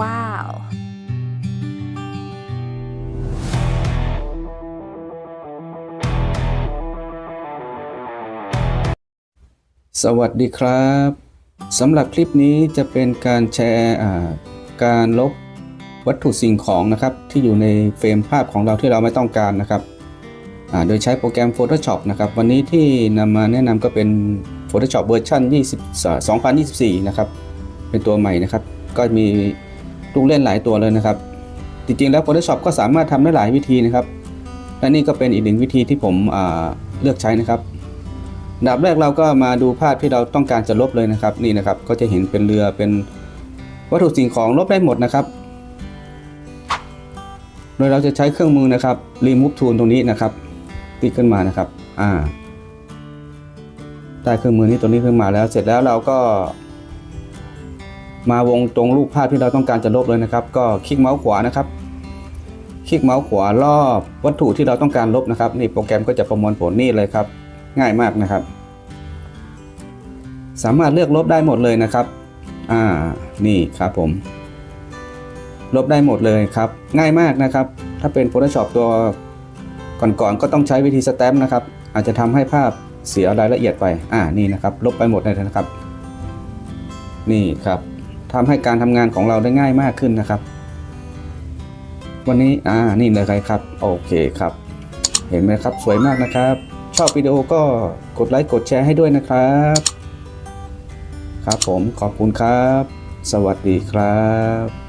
ว้าว สวัสดีครับสำหรับคลิปนี้จะเป็นการแชร์การลบวัตถุสิ่งของนะครับ ที่อยู่ในเฟรมภาพของเราที่เราไม่ต้องการนะครับโดยใช้โปรแกรม Photoshop นะครับ วันนี้ที่นำมาแนะนำก็เป็น Photoshop เวอร์ชัน20 2024 นะครับ เป็นตัวใหม่นะครับ ก็มี ลูกเล่นหลายตัวเลยนะครับ จริงๆแล้ว Photoshop ก็สามารถทำได้หลายวิธีนะครับและนี่ก็เป็นอีกหนึ่งวิธีที่ผมเลือกใช้นะครับดับแรกเราก็มาดูภาพที่เราต้องการจะลบเลยนะครับ นี่นะครับก็จะเห็นเป็นเรือเป็นวัตถุสิ่งของลบได้หมดนะครับ โดยเราจะใช้เครื่องมือนะครับ remove tool ตรงนี้นะครับ ติ๊กขึ้นมานะครับอ่าได้เครื่องมือนี้ตัวนี้ขึ้นมาแล้ว เสร็จแล้วเราก็ มาวงตรงรูปภาพที่เราต้องการจะลบเลยนะครับ ก็คลิกเมาส์ขวานะครับ คลิกเมาส์ขวารอบวัตถุที่เราต้องการลบนะครับ นี่โปรแกรมก็จะประมวลผลนี่เลยครับ ง่ายมากนะครับ สามารถเลือกลบได้หมดเลยนะครับ อ่า นี่ครับผม ลบได้หมดเลยครับ ง่ายมากนะครับ ถ้าเป็น Photoshop ตัวก่อนๆก็ต้องใช้วิธีสแตมป์นะครับ อาจจะทำให้ภาพเสียรายละเอียดไป อ่า นี่นะครับ ลบไปหมดเลยนะครับ นี่ครับ ทำให้การทำงานของเราได้ง่ายมากขึ้นนะครับ วันนี้อ่านี่เลยครับ โอเคครับ เห็นไหมครับสวยมากนะครับ ชอบวิดีโอก็กดไลค์กดแชร์ให้ด้วยนะครับ ครับผมขอบคุณครับ สวัสดีครับ